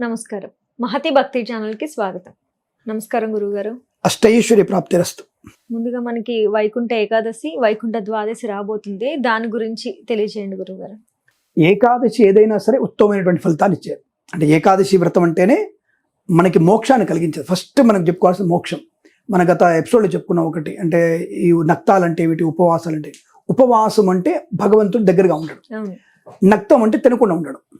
నమస్కారం. మహతి భక్తి ఛానల్కి స్వాగతం. నమస్కారం గురుగారు అష్టైశ్వర్య ప్రాప్తిరస్తు. ముందుగా మనకి వైకుంఠ ఏకాదశి వైకుంఠ ద్వాదశి రాబోతుంది. దాని గురించి తెలియజేయండి గురుగారు ఏకాదశి ఏదైనా సరే ఉత్తమమైనటువంటి ఫలితాన్ని ఇచ్చేది అంటే ఏకాదశి వ్రతం అంటేనే మనకి మోక్షాన్ని కలిగించేది. ఫస్ట్ మనం చెప్పుకోవాల్సిన మోక్షం. మన గత ఎపిసోడ్లో చెప్పుకున్నాం ఒకటి. అంటే ఈ నక్తాలు అంటే ఏమిటి? ఉపవాసాలు అంటే. ఉపవాసం అంటే భగవంతుడి దగ్గరగా ఉండడం. నక్తం అంటే తినకుండా ఉండడం.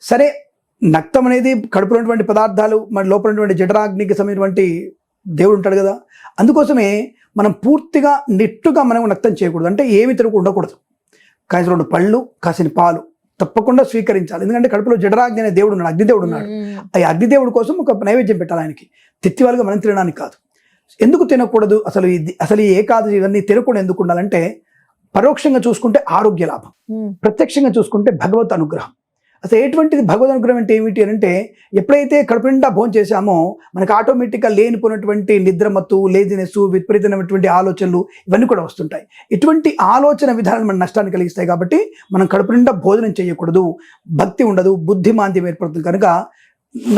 సరే నక్తం అనేది కడుపులో ఉన్నటువంటి పదార్థాలు మన లోపల ఉన్నటువంటి జఠరాగ్నికి సంబంధించినటువంటి దేవుడు ఉంటాడు కదా. అందుకోసమే మనం పూర్తిగా నిట్టుగా మనం నక్తం చేయకూడదు. అంటే ఏమి తినకుండా ఉండకూడదు. కాసిన రెండు పళ్ళు కాసిన పాలు తప్పకుండా స్వీకరించాలి. ఎందుకంటే కడుపులో జఠరాగ్ని అనే దేవుడు ఉన్నాడు అగ్నిదేవుడు ఉన్నాడు. ఆ అగ్నిదేవుడి కోసం ఒక నైవేద్యం పెట్టాలి ఆయనకి తిత్తివాలుగా మనం తినడానికి కాదు. ఎందుకు తినకూడదు? అసలు ఇది అసలు ఈ ఏకాదశి ఇవన్నీ తినకుండా ఎందుకు ఉండాలంటే పరోక్షంగా చూసుకుంటే ఆరోగ్య లాభం. ప్రత్యక్షంగా చూసుకుంటే భగవత్ అనుగ్రహం. అసలు ఎటువంటిది భగవద్ అనుగ్రహం అంటే ఏమిటి అని అంటే ఎప్పుడైతే కడుపు నిండా భోజనం చేశామో మనకు ఆటోమేటిక్గా లేనిపోయినటువంటి నిద్రమత్తు లేజినెస్ విపరీతమైనటువంటి ఆలోచనలు ఇవన్నీ కూడా వస్తుంటాయి. ఇటువంటి ఆలోచన విధానాలు మన నష్టాన్ని కలిగిస్తాయి కాబట్టి మనం కడుపు నిండా భోజనం చేయకూడదు. భక్తి ఉండదు బుద్ధిమాంద్యం ఏర్పడుతుంది. కనుక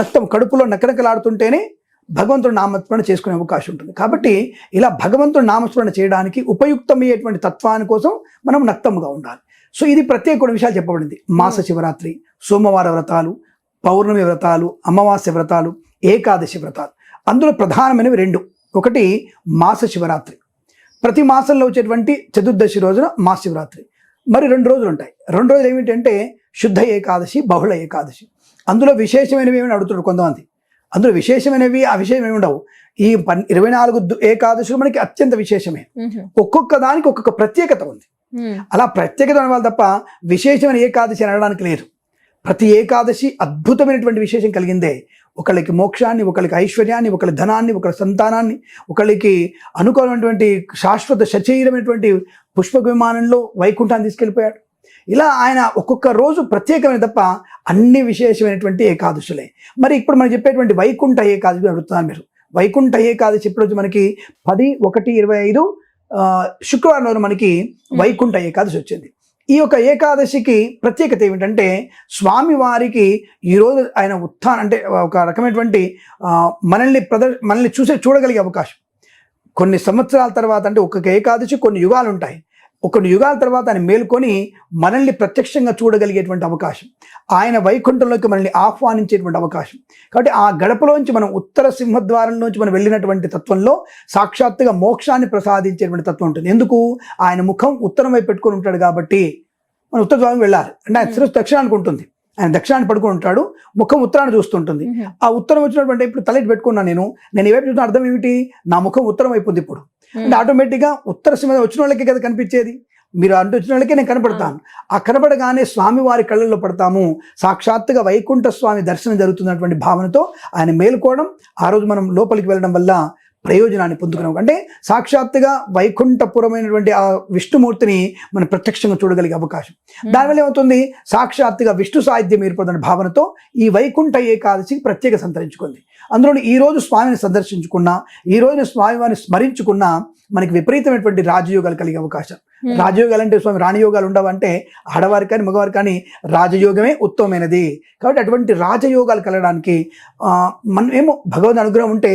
నక్తం కడుపులో నకనకలాడుతుంటేనే భగవంతుడు నామస్మరణ చేసుకునే అవకాశం ఉంటుంది. కాబట్టి ఇలా భగవంతుడు నామస్మరణ చేయడానికి ఉపయుక్తమయ్యేటువంటి తత్వాని కోసం మనం నక్తంగా ఉండాలి. సో ఇది ప్రత్యేక కొన్ని విషయాలు చెప్పబడింది. మాస శివరాత్రి సోమవార వ్రతాలు పౌర్ణమి వ్రతాలు అమావాస్య వ్రతాలు ఏకాదశి వ్రతాలు. అందులో ప్రధానమైనవి రెండు. ఒకటి మాస శివరాత్రి. ప్రతి మాసంలో వచ్చేటువంటి చతుర్దశి రోజున మాస శివరాత్రి. మరి రెండు రోజులు ఉంటాయి. రెండు రోజులు ఏమిటంటే శుద్ధ ఏకాదశి బహుళ ఏకాదశి. అందులో విశేషమైనవి ఏమైనా అడుగుతున్నారు కొంతమంది? అందులో విశేషమైనవి అవిశేషమైనవి ఉండవు. ఈ పన్ ఇరవై నాలుగు ఏకాదశులు మనకి అత్యంత విశేషమే. ఒక్కొక్క దానికి ఒక్కొక్క ప్రత్యేకత ఉంది. అలా ప్రత్యేకత ఉన్న వాళ్ళు తప్ప విశేషమైన ఏకాదశి అనడానికి లేదు ప్రతి ఏకాదశి అద్భుతమైనటువంటి విశేషం కలిగిందే. ఒకళ్ళకి మోక్షాన్ని ఒకళ్ళకి ఐశ్వర్యాన్ని ఒకళ్ళ ధనాన్ని ఒకళ్ళ సంతానాన్ని ఒకళ్ళకి అనుకూలమైనటువంటి శాశ్వత సచీరమైనటువంటి పుష్ప విమానంలో వైకుంఠాన్ని తీసుకెళ్ళిపోయాడు. ఇలా ఆయన ఒక్కొక్క రోజు ప్రత్యేకమైన తప్ప అన్ని విశేషమైనటువంటి ఏకాదశులే. మరి ఇప్పుడు మనం చెప్పేటువంటి వైకుంఠ ఏకాదశి అడుగుతున్నాను మీరు. వైకుంఠ ఏకాదశి ఇప్పుడు వచ్చి మనకి? పది ఒకటి ఇరవై ఐదు శుక్రవారం మనకి వైకుంఠ ఏకాదశి వచ్చింది. ఈ యొక్క ఏకాదశికి ప్రత్యేకత ఏమిటంటే స్వామి వారికి ఈరోజు ఆయన ఉత్థానం అంటే ఒక రకమైనటువంటి మనల్ని ప్రదర్ మనల్ని చూసే చూడగలిగే అవకాశం. కొన్ని సంవత్సరాల తర్వాత అంటే ఒక్కొక్క ఏకాదశి కొన్ని యుగాలు ఉంటాయి. కొన్ని యుగాల తర్వాత ఆయన మేల్కొని మనల్ని ప్రత్యక్షంగా చూడగలిగేటువంటి అవకాశం. ఆయన వైకుంఠంలోకి మనల్ని ఆహ్వానించేటువంటి అవకాశం. కాబట్టి ఆ గడపలోంచి మనం ఉత్తర సింహద్వారంలోంచి మనం వెళ్ళినటువంటి తత్వంలో సాక్షాత్తుగా మోక్షాన్ని ప్రసాదించేటువంటి తత్వం ఉంటుంది. ఎందుకు? ఆయన ముఖం ఉత్తరం వైపు పెట్టుకొని ఉంటాడు కాబట్టి మనం ఉత్తర ద్వారం వెళ్ళాలి. అంటే ఆయన శిరస్సు దక్షిణానికి ఉంటుంది. ఆయన దక్షిణాన్ని పడుకొని ఉంటాడు. ముఖం ఉత్తరాన్ని చూస్తుంటుంది. ఆ ఉత్తరం వచ్చినటువంటి ఇప్పుడు తలెట్టి పెట్టుకున్నాను నేను. నేను ఏవైపు చూసిన అర్థం ఏమిటి? నా ముఖం ఉత్తరం ఉంది ఇప్పుడు. అంటే ఆటోమేటిక్గా ఉత్తర సింహ వచ్చిన వాళ్ళకి కదా కనిపించేది. మీరు అంటూ వచ్చిన వాళ్ళకే నేను కనపడతాను. ఆ కనపడగానే స్వామి వారి కళ్ళల్లో పడతాము. సాక్షాత్తుగా వైకుంఠ స్వామి దర్శనం జరుగుతున్నటువంటి భావనతో ఆయన మేలుకోవడం ఆ రోజు మనం లోపలికి వెళ్ళడం వల్ల ప్రయోజనాన్ని పొందుకున్నాం. అంటే సాక్షాత్తుగా వైకుంఠపురమైనటువంటి ఆ విష్ణుమూర్తిని మనం ప్రత్యక్షంగా చూడగలిగే అవకాశం. దానివల్ల ఏమవుతుంది? సాక్షాత్తుగా విష్ణు సాహిత్యం ఏర్పడుతున్న భావనతో ఈ వైకుంఠ ఏకాదశికి ప్రత్యేక సంతరించుకుంది. అందులో ఈ రోజు స్వామిని సందర్శించుకున్నా ఈ రోజున స్వామివారిని స్మరించుకున్నా మనకి విపరీతమైనటువంటి రాజయోగాలు కలిగే అవకాశం. రాజయోగాలు అంటే స్వామి రాణియోగాలు ఉండవంటే ఆడవారికి కానీ మగవారికి కానీ రాజయోగమే ఉత్తమమైనది. కాబట్టి అటువంటి రాజయోగాలు కలగడానికి మనం ఏమో భగవద్ అనుగ్రహం ఉంటే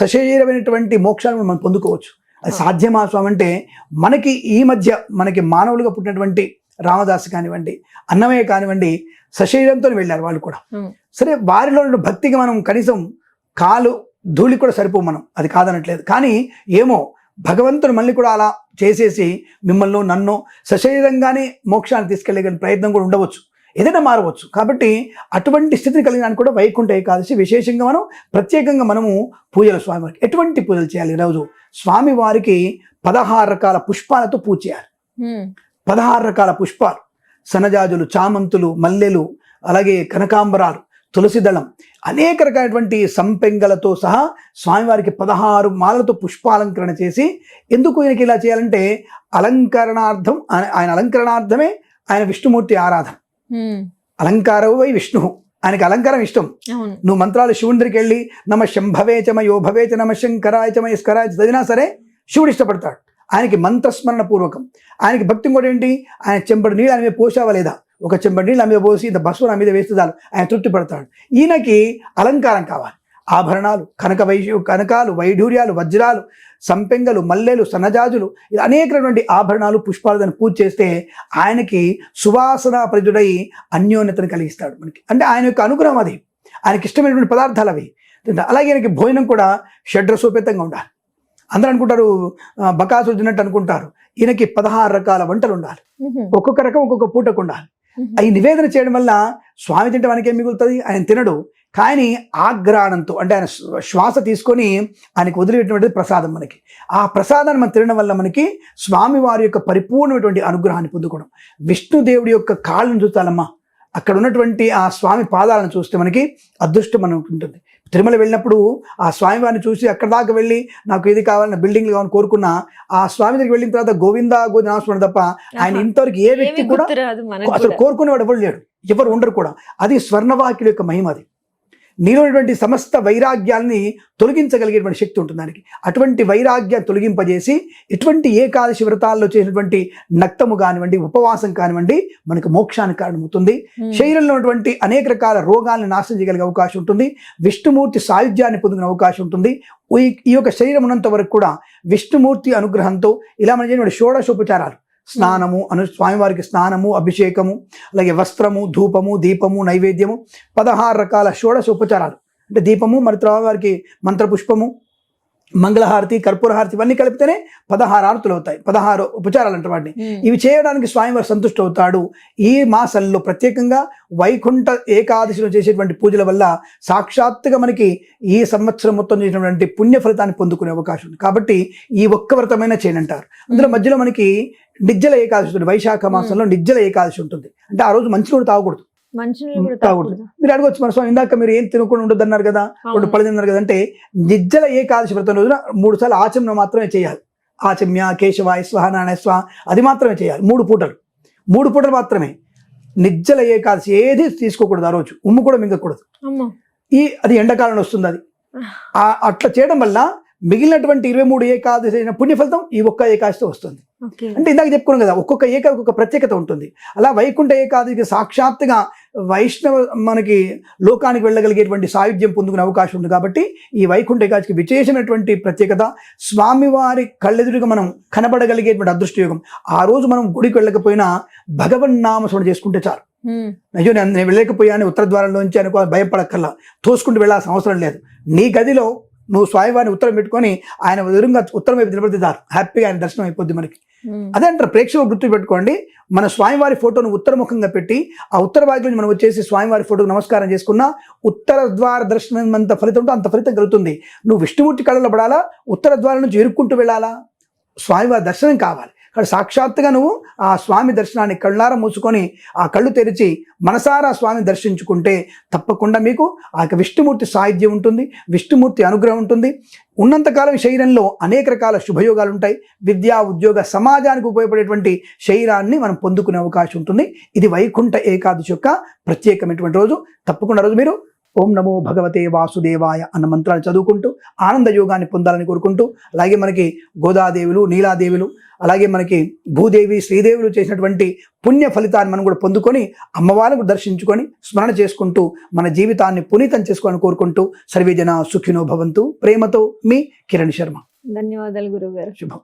సశరీరమైనటువంటి మోక్షాలను మనం పొందుకోవచ్చు. అది సాధ్యమా స్వామి అంటే మనకి ఈ మధ్య మనకి మానవులుగా పుట్టినటువంటి రామదాస్ కానివ్వండి అన్నమయ్య కానివ్వండి సశరీరంతో వెళ్ళారు వాళ్ళు కూడా. సరే వారిలో భక్తికి మనం కనీసం కాలు ధూళి కూడా సరిపో మనం. అది కాదనట్లేదు. కానీ ఏమో భగవంతుడు మళ్ళీ కూడా అలా చేసేసి మిమ్మల్ని నన్ను సశరీరంగానే మోక్షాన్ని తీసుకెళ్ళే ప్రయత్నం కూడా ఉండవచ్చు. ఏదైనా మారవచ్చు. కాబట్టి అటువంటి స్థితిని కలిగినానికి కూడా వైకుంఠ ఏకాదశి విశేషంగా మనం ప్రత్యేకంగా మనము పూజలు స్వామివారికి. ఎటువంటి పూజలు చేయాలి? ఈరోజు స్వామివారికి పదహారు రకాల పుష్పాలతో పూజ చేయాలి. పదహారు రకాల పుష్పాలు. సనజాజులు చామంతులు మల్లెలు అలాగే కనకాంబరాలు. తులసి దళం. అనేక రకాలైనటువంటి సంపెంగలతో సహా స్వామివారికి పదహారు మాలలతో పుష్పాలంకరణ చేసి ఎందుకు ఈయనకి ఇలా చేయాలంటే అలంకరణార్థం ఆయన అలంకరణార్థమే ఆయన విష్ణుమూర్తి ఆరాధన. అలంకారవు వై విష్ణు. ఆయనకి అలంకారం ఇష్టం. నువ్వు మంత్రాలు శివుని దగ్గరికి వెళ్ళి నమ శంభవేచమ యోభవేచ నమ శంకరాయచమ ఇస్కరాయ చదివినా సరే శివుడు ఇష్టపడతాడు. ఆయనకి మంత్రస్మరణ పూర్వకం ఆయనకి భక్తి కూడా ఏంటి? ఆయన చెంబడి నీళ్ళు ఆయన పోసావా లేదా? ఒక చెంబడి నీళ్ళు నా మీద పోసి ఇంత బస్సు నా మీద వేస్తే చాలు. ఆయన తృప్తి పడతాడు. ఈయనకి అలంకారం కావాలి. ఆభరణాలు కనక వైశ్య కనకాలు వైఢూర్యాలు వజ్రాలు సంపెంగలు మల్లెలు సన్నజాజులు ఇలా అనేకమైనటువంటి ఆభరణాలు పుష్పాలు దాన్ని పూజ చేస్తే ఆయనకి సువాసన ప్రజుడై అన్యోన్యతను కలిగిస్తాడు మనకి. అంటే ఆయన యొక్క అనుగ్రహం అది. ఆయనకి ఇష్టమైనటువంటి పదార్థాలు అవి. అలాగే ఆయనకి భోజనం కూడా షడ్రసోపేతంగా ఉండాలి. అందరూ అనుకుంటారు ఆ, బకాసురు తిన్నట్టు అనుకుంటారు. ఈయనకి పదహారు రకాల వంటలు ఉండాలి. ఒక్కొక్క రకం ఒక్కొక్క పూటకు ఉండాలి. ఈ నివేదన చేయడం వల్ల స్వామి తింటే మనకి మిగులుతుంది? ఆయన తినడు. కానీ ఆగ్రాణంతో అంటే ఆయన శ్వాస తీసుకొని ఆయనకు వదిలిపెట్టినటువంటి ప్రసాదం మనకి. ఆ ప్రసాదాన్ని మనం తినడం వల్ల మనకి స్వామి వారి యొక్క పరిపూర్ణమైనటువంటి అనుగ్రహాన్ని పొందుకోవడం. విష్ణుదేవుడి యొక్క కాళ్ళను చూస్తాలమ్మా అక్కడ ఉన్నటువంటి ఆ స్వామి పాదాలను చూస్తే మనకి అదృష్టం మనకు ఉంటుంది. తిరుమల వెళ్ళినప్పుడు ఆ స్వామి వారిని చూసి అక్కడ దాకా వెళ్ళి నాకు ఇది కావాలని బిల్డింగ్లు కావాలని కోరుకున్నా ఆ స్వామి దగ్గరికి వెళ్ళిన తర్వాత గోవిందా గోవింద నామస్మరణ తప్ప ఆయన. ఇంతవరకు ఏ వ్యక్తి కూడా అసలు. కోరుకునేవాడు ఎవరు లేడు ఎవరు ఉండరు కూడా అది స్వర్ణవాక్యుల యొక్క మహిమ అది నీలో ఉన్నటువంటి సమస్త వైరాగ్యాన్ని తొలగించగలిగేటువంటి శక్తి ఉంటుంది దానికి. అటువంటి వైరాగ్యాన్ని తొలగింపజేసి ఇటువంటి ఏకాదశి వ్రతాల్లో చేసినటువంటి నక్తము కానివ్వండి ఉపవాసం కానివ్వండి మనకు మోక్షానికి కారణమవుతుంది. శరీరంలో ఉన్నటువంటి అనేక రకాల రోగాలను నాశనం చేయగలిగే అవకాశం ఉంటుంది. విష్ణుమూర్తి సాయుధ్యాన్ని పొందుకునే అవకాశం ఉంటుంది. ఈ- ఈ యొక్క శరీరం ఉన్నంత వరకు కూడా విష్ణుమూర్తి అనుగ్రహంతో ఇలా మనం చేసిన షోడశోపచారాలు స్నానము అను స్వామివారికి స్నానము అభిషేకము అలాగే వస్త్రము ధూపము దీపము నైవేద్యము పదహారు రకాల షోడశ ఉపచారాలు అంటే దీపము మరి వారికి మంత్రపుష్పము మంగళహారతి కర్పూరహారతి ఇవన్నీ కలిపితేనే పదహారు ఆరతులు అవుతాయి పదహారు ఉపచారాలు అంటారు వాటిని. ఇవి చేయడానికి స్వామివారు సంతుష్టి అవుతాడు ఈ మాసంలో ప్రత్యేకంగా వైకుంఠ ఏకాదశిలో చేసేటువంటి పూజల వల్ల సాక్షాత్తుగా మనకి ఈ సంవత్సరం మొత్తం చేసినటువంటి పుణ్య ఫలితాన్ని పొందుకునే అవకాశం ఉంది. కాబట్టి ఈ ఒక్క వ్రతమైనా చేయనంటారు అందులో మధ్యలో మనకి నిజ్జల ఏకాదశి ఉంటుంది. వైశాఖ మాసంలో నిజ్జల ఏకాదశి ఉంటుంది. అంటే ఆ రోజు మంచి కూడా తాగకూడదు. మీరు అడగొచ్చు మన స్వామి ఇందాక మీరు ఏం తినకుండా ఉండదు అన్నారు కదా రెండు. పళ్ళు తిన్నారు కదా అంటే నిజ్జల ఏకాదశి వ్రతం రోజున మూడు సార్లు ఆచమనం మాత్రమే చేయాలి. ఆచమ్య కేశవాయ స్వహ నారాయణ స్వ అది మాత్రమే చేయాలి. మూడు పూటలు. మూడు పూటలు మాత్రమే. నిజ్జల ఏకాదశి ఏది తీసుకోకూడదు ఆ రోజు. ఉమ్ము కూడా మింగకూడదు. ఈ అది ఎండాకాలంలో వస్తుంది అది. ఆ- అట్లా చేయడం వల్ల మిగిలినటువంటి ఇరవై మూడు ఏకాదశి అయిన పుణ్య ఫలితం ఈ ఒక్క ఏకాదశితో వస్తుంది. అంటే ఇందాక చెప్పుకున్నాం కదా ఒక్కొక్క ఏకాదశి ఒక్కొక్క ప్రత్యేకత ఉంటుంది. అలా వైకుంఠ ఏకాదశికి సాక్షాత్తుగా వైష్ణవ మనకి లోకానికి వెళ్ళగలిగేటువంటి సాయుధ్యం పొందుకునే అవకాశం ఉంది కాబట్టి ఈ వైకుంఠ ఏకాదశికి విశేషమైనటువంటి ప్రత్యేకత స్వామివారి కళ్ళెదురుగా మనం కనబడగలిగేటువంటి అదృష్టయోగం. ఆ రోజు మనం గుడికి వెళ్ళకపోయినా భగవన్ నామస్మరణ చేసుకుంటే చాలు. అయ్యో నేను వెళ్ళలేకపోయాను ఉత్తర ద్వారంలోంచి అనుకో భయపడక్కల్లా తోసుకుంటూ వెళ్ళాల్సిన అవసరం లేదు. నీ గదిలో నువ్వు స్వామివారిని ఉత్తరం పెట్టుకొని ఆయన ఎదురుగా ఉత్తరం వైపు నిలబడితే చాలు హ్యాపీగా ఆయన దర్శనం అయిపోద్ది మనకి. మ్మ్. అదే అంటారు ప్రేక్షకులు గుర్తు పెట్టుకోండి. మన స్వామివారి ఫోటోను ఉత్తరముఖంగా పెట్టి ఆ ఉత్తర భాగం నుంచి మనం వచ్చేసి స్వామివారి ఫోటోకు నమస్కారం చేసుకున్నా ఉత్తర ద్వార దర్శనం అంత ఫలితం ఉంటే అంత ఫలితం కలుగుతుంది. నువ్వు విష్ణుమూర్తి కళ్ళలో పడాలా? ఉత్తర ద్వారం నుంచి ఇరుక్కుంటూ వెళ్ళాలా? స్వామివారి దర్శనం కావాలి. ఇక్కడ సాక్షాత్తుగా నువ్వు ఆ స్వామి దర్శనాన్ని కళ్ళారా మూసుకొని ఆ కళ్ళు తెరిచి మనసారా స్వామి దర్శించుకుంటే తప్పకుండా మీకు ఆ యొక్క విష్ణుమూర్తి సాహిత్యం ఉంటుంది విష్ణుమూర్తి అనుగ్రహం ఉంటుంది. ఉన్నంతకాలం శరీరంలో అనేక రకాల శుభయోగాలు ఉంటాయి. విద్యా ఉద్యోగ సమాజానికి ఉపయోగపడేటువంటి శరీరాన్ని మనం పొందుకునే అవకాశం ఉంటుంది. ఇది వైకుంఠ ఏకాదశి యొక్క ప్రత్యేకమైనటువంటి రోజు. తప్పకుండా రోజు మీరు ఓం నమో భగవతే వాసుదేవాయ అన్న మంత్రాలు చదువుకుంటూ ఆనంద యోగాన్ని పొందాలని కోరుకుంటూ అలాగే మనకి గోదాదేవులు నీలాదేవులు అలాగే మనకి భూదేవి శ్రీదేవులు చేసినటువంటి పుణ్య ఫలితాన్ని మనం కూడా పొందుకొని అమ్మవారిని దర్శించుకొని స్మరణ చేసుకుంటూ మన జీవితాన్ని పునీతం చేసుకోవాలని కోరుకుంటూ సర్వేజన సుఖినో భవంతు. ప్రేమతో మీ కిరణ్ శర్మ. ధన్యవాదాలు గురువు గారు శుభం.